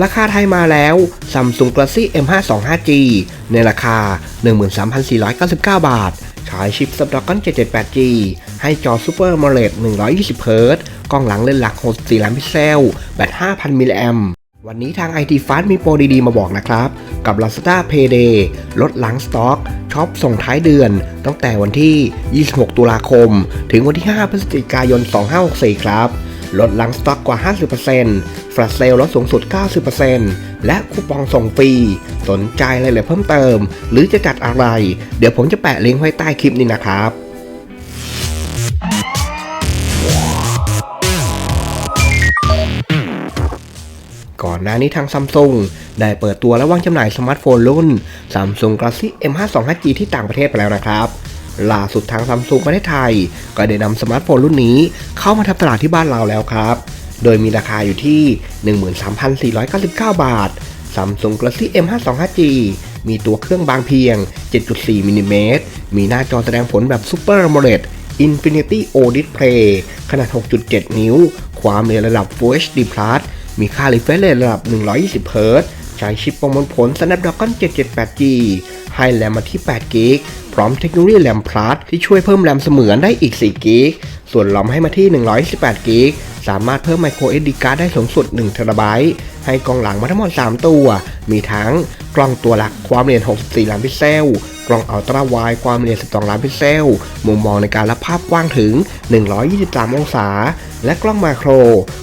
ราคาไทยมาแล้ว Samsung Galaxy M5 25G ในราคา 13,499 บาท ใช้ชิป Snapdragon 778G ให้จอ Super AMOLED 120 Hz กล้องหลังเลนส์หลัก 64ล้านพิกเซล แบต 5,000 มิลลิแอมวันนี้ทาง IT Fast มีโปรดีๆ มาบอกนะครับ กับ Lazada Payday ลดหลังสต็อกช็อปส่งท้ายเดือน ตั้งแต่วันที่ 26 ตุลาคม ถึงวันที่ 5 พฤศจิกายน 2564 ครับ ลดหลังสต็อกกว่า 50% แฟลชเซลลดสูงสุด 90%และคูปองส่งฟรี สนใจอะไรเหลือเพิ่มเติม หรือจะจัดอะไร เดี๋ยวผมจะแปะลิงก์ไว้ใต้คลิปนี้นะครับก่อนหน้านี้ทางซัมซุงได้เปิดตัวและวางจำหน่ายสมาร์ทโฟนรุ่น Samsung Galaxy M525G ที่ต่างประเทศไปแล้วนะครับ ล่าสุดทางซัมซุงประเทศไทย ก็ได้นำสมาร์ทโฟนรุ่นนี้เข้ามาทำตลาดที่บ้านเราแล้วครับ โดยมีราคาอยู่ที่ 13,499 บาท Samsung Galaxy M525G มีตัวเครื่องบางเพียง 7.4 มิลิเมตร มีหน้าจอแสดงผลแบบ Super AMOLED Infinity O Display ขนาด 6.7 นิ้ว ความเร็วระดับ Full HD Plus มีค่า refresh rate ระดับ 120 Hz ใช้ชิปประมวลผล Snapdragon 778G ให้แรมมาที่ 8 g b พร้อมเทคโนโลยีแรม Plus ที่ช่วยเพิ่มแรมเสมือนได้อีก 4 g b ส่วนลอมให้มาที่128 g b สามารถเพิ่ม micro SD card ได้สูงสุด1 t b ให้กล้องหลังมาทั้งหมด 3 ตัว มีทั้งกล้องตัวหลักความละเอียด64 ล้านพิกเซล กล้องอัลตร้าไวด์ความละเอียด12 ล้านพิกเซล มุมมองในการรับภาพกว้างถึง 123 องศา และกล้องมาโคร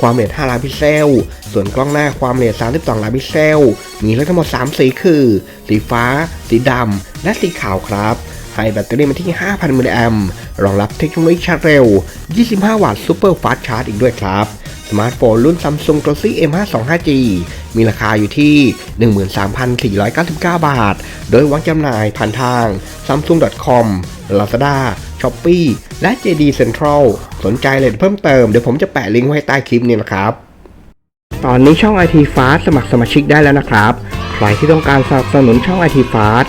ความละเอียด5ล้านพิกเซล ส่วนกล้องหน้าความละเอียด32 ล้านพิกเซล มีทั้งหมด 3 สีคือ สีฟ้า สีดำ และสีขาวครับ ให้แบตเตอรี่มาที่ 5,000 มิลลิแอมป์รองรับเทคโนโลยีชาร์จเร็ว 25 วัตต์ซูเปอร์ฟาสต์ชาร์จอีกด้วยครับ สมาร์ทโฟนรุ่น Samsung Galaxy M525G มีราคาอยู่ที่ 13,499 บาท โดยวางจำหน่ายผ่านทาง samsung.com lazada shopee และ JD Central สนใจเลยเพิ่มเติม เดี๋ยวผมจะแปะลิงก์ไว้ใต้คลิปนี้นะครับตอนนี้ช่อง IT Fast สมัครสมาชิกได้แล้วนะครับ ใครที่ต้องการสนับสนุนช่อง IT Fast